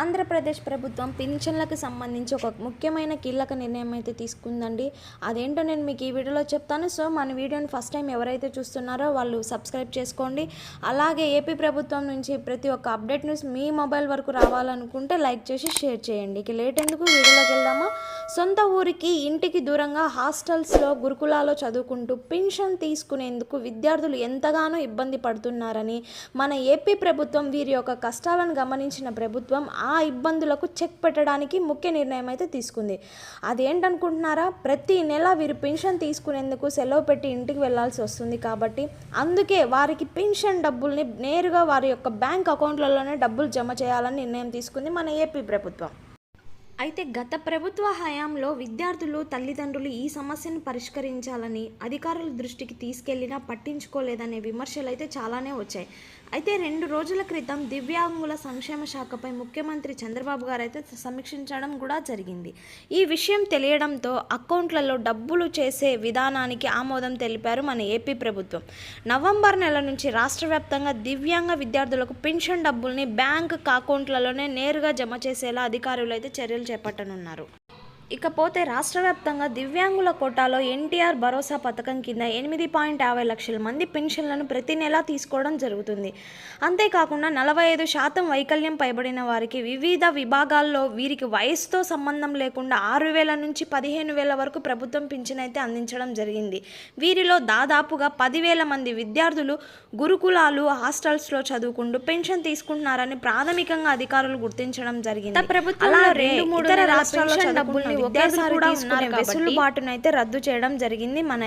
ఆంధ్రప్రదేశ్ ప్రభుత్వం పింఛన్లకు సంబంధించి ఒక ముఖ్యమైన కీలక నిర్ణయం అయితే తీసుకుందండి. అదేంటో నేను మీకు ఈ వీడియోలో చెప్తాను. సో మన వీడియోని ఫస్ట్ టైం ఎవరైతే చూస్తున్నారో వాళ్ళు సబ్స్క్రైబ్ చేసుకోండి. అలాగే ఏపీ ప్రభుత్వం నుంచి ప్రతి ఒక్క అప్డేట్ న్యూస్ మీ మొబైల్ వరకు రావాలనుకుంటే లైక్ చేసి షేర్ చేయండి. ఇక లేట్ ఎందుకు? వీడియోలోకి వెళ్దామా? సొంత ఊరికి ఇంటికి దూరంగా హాస్టల్స్లో గురుకులాలో చదువుకుంటూ పెన్షన్ తీసుకునేందుకు విద్యార్థులు ఎంతగానో ఇబ్బంది పడుతున్నారని మన ఏపీ ప్రభుత్వం వీరి యొక్క కష్టాలను గమనించిన ప్రభుత్వం ఆ ఇబ్బందులకు చెక్ పెట్టడానికి ముఖ్య నిర్ణయం అయితే తీసుకుంది. అదేంటనుకుంటున్నారా? ప్రతి నెల వీరు పెన్షన్ తీసుకునేందుకు సెలవు పెట్టి ఇంటికి వెళ్ళాల్సి వస్తుంది కాబట్టి అందుకే వారికి పెన్షన్ డబ్బుల్ని నేరుగా వారి యొక్క బ్యాంక్ అకౌంట్లలోనే డబ్బులు జమ చేయాలని నిర్ణయం తీసుకుంది మన ఏపీ ప్రభుత్వం. అయితే గత ప్రభుత్వ హయాంలో విద్యార్థులు తల్లిదండ్రులు ఈ సమస్యను పరిష్కరించాలని అధికారుల దృష్టికి తీసుకెళ్ళినా పట్టించుకోలేదనే విమర్శలు అయితే చాలానే వచ్చాయి. అయితే రెండు రోజుల క్రితం దివ్యాంగుల సంక్షేమ శాఖపై ముఖ్యమంత్రి చంద్రబాబు గారు అయితే సమీక్షించడం కూడా జరిగింది. ఈ విషయం తెలియడంతో అకౌంట్లలో డబ్బులు చేసే విధానానికి ఆమోదం తెలిపారు మన ఏపీ ప్రభుత్వం. నవంబర్ నెల నుంచి రాష్ట్ర వ్యాప్తంగా దివ్యాంగ విద్యార్థులకు పెన్షన్ డబ్బుల్ని బ్యాంక్ అకౌంట్లలోనే నేరుగా జమ చేసేలా అధికారులు అయితే చర్యలు చేపట్టనున్నారు. ఇకపోతే రాష్ట్ర వ్యాప్తంగా దివ్యాంగుల కోటాలో ఎన్టీఆర్ భరోసా పథకం కింద ఎనిమిది పాయింట్ యాభై లక్షల మంది పెన్షన్లను ప్రతి నెలా తీసుకోవడం జరుగుతుంది. అంతేకాకుండా నలభై ఐదు శాతం వైకల్యం పైబడిన వారికి వివిధ విభాగాల్లో వీరికి వయసుతో సంబంధం లేకుండా ఆరు వేల నుంచి పదిహేను వేల వరకు ప్రభుత్వం పింఛన్ అయితే అందించడం జరిగింది. వీరిలో దాదాపుగా పదివేల మంది విద్యార్థులు గురుకులాలు హాస్టల్స్లో చదువుకుంటూ పెన్షన్ తీసుకుంటున్నారని ప్రాథమికంగా అధికారులు గుర్తించడం జరిగింది. ప్రభుత్వం రెండు మూడు రాష్ట్రాల్లో డబ్బుల్ని ఒకేసారి తీసుకునే వెసులుబాటునైతే రద్దు చేయడం జరిగింది మన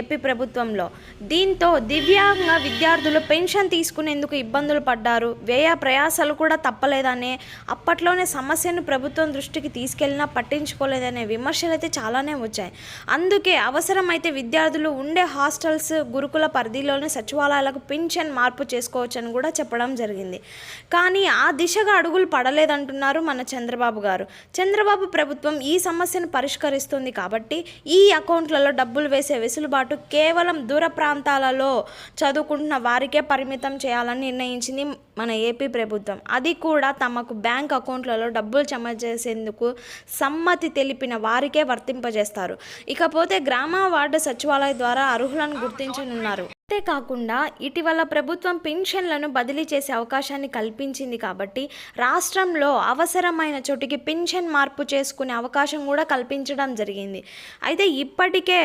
ఏపీ ప్రభుత్వంలో. దీంతో దివ్యాంగ విద్యార్థులు పెన్షన్ తీసుకునేందుకు ఇబ్బందులు పడ్డారు. వ్యయ ప్రయాసాలు కూడా తప్పలేదనే అప్పట్లోనే సమస్యను ప్రభుత్వం దృష్టికి తీసుకెళ్ళినా పట్టించుకోలేదనే విమర్శలు అయితే చాలానే వచ్చాయి. అందుకే అవసరమైతే విద్యార్థులు ఉండే హాస్టల్స్ గురుకుల పరిధిలోనే సచివాలయాలకు పింఛన్ మార్పు చేసుకోవచ్చని కూడా చెప్పడం జరిగింది. కానీ ఆ దిశగా అడుగులు పడలేదంటున్నారు మన చంద్రబాబు గారు. చంద్రబాబు ప్రభుత్వం ఈ సమస్యను పరిష్కరిస్తుంది కాబట్టి ఈ అకౌంట్లలో డబ్బులు వేసే వెసులుబాటు కేవలం దూర ప్రాంతాలలో చదువుకుంటున్న వారికే పరిమితం చేయాలని నిర్ణయించింది మన ఏపీ ప్రభుత్వం. అది కూడా తమకు బ్యాంక్ అకౌంట్లలో డబ్బులు జమ చేసేందుకు సమ్మతి తెలిపిన వారికే వర్తింపజేస్తారు. ఇకపోతే గ్రామ వార్డు సచివాలయ ద్వారా అర్హులను గుర్తించనున్నారు. అంతేకాకుండా ఇటీవల ప్రభుత్వం పెన్షన్లను బదిలీ చేసే అవకాశాన్ని కల్పించింది కాబట్టి రాష్ట్రంలో అవసరమైన చోటికి పింఛన్ మార్పు చేసుకునే అవకాశం కూడా కల్పించడం జరిగింది. అయితే ఇప్పటికే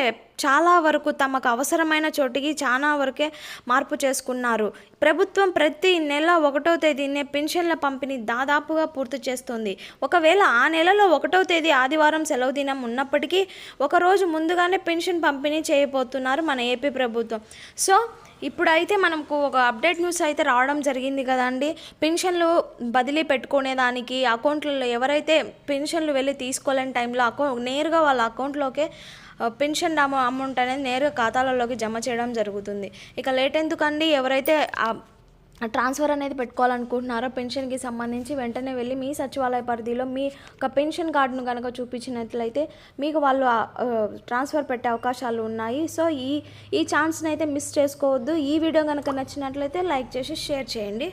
చాలా వరకు తమకు అవసరమైన చోటికి చాలా వరకే మార్పు చేసుకున్నారు. ప్రభుత్వం ప్రతి నెల ఒకటో తేదీనే పెన్షన్ల పంపిణీ దాదాపుగా పూర్తి చేస్తుంది. ఒకవేళ ఆ నెలలో ఒకటో తేదీ ఆదివారం సెలవు దినం ఉన్నప్పటికీ ఒకరోజు ముందుగానే పెన్షన్ పంపిణీ చేయబోతున్నారు మన ఏపీ ప్రభుత్వం. సో ఇప్పుడైతే మనకు ఒక అప్డేట్ న్యూస్ అయితే రావడం జరిగింది కదండి. పెన్షన్లు బదిలీ పెట్టుకునేదానికి అకౌంట్లలో ఎవరైతే పెన్షన్లు వెళ్ళి తీసుకోలేని టైంలో అకౌంట్ నేరుగా వాళ్ళ అకౌంట్లోకే పెన్షన్ అమౌ అమౌంట్ అనేది నేరుగా ఖాతాలలోకి జమ చేయడం జరుగుతుంది. ఇక లేట్ ఎందుకండి? ఎవరైతే ట్రాన్స్ఫర్ అనేది పెట్టుకోవాలనుకుంటున్నారో? పెన్షన్కి సంబంధించి వెంటనే వెళ్ళి మీ సచివాలయ పరిధిలో మీ ఒక పెన్షన్ కార్డును కనుక చూపించినట్లయితే మీకు వాళ్ళు ట్రాన్స్ఫర్ పెట్టే అవకాశాలు ఉన్నాయి. సో ఈ ఈ ఛాన్స్ని అయితే మిస్ చేసుకోవద్దు. ఈ వీడియో కనుక నచ్చినట్లయితే లైక్ చేసి షేర్ చేయండి.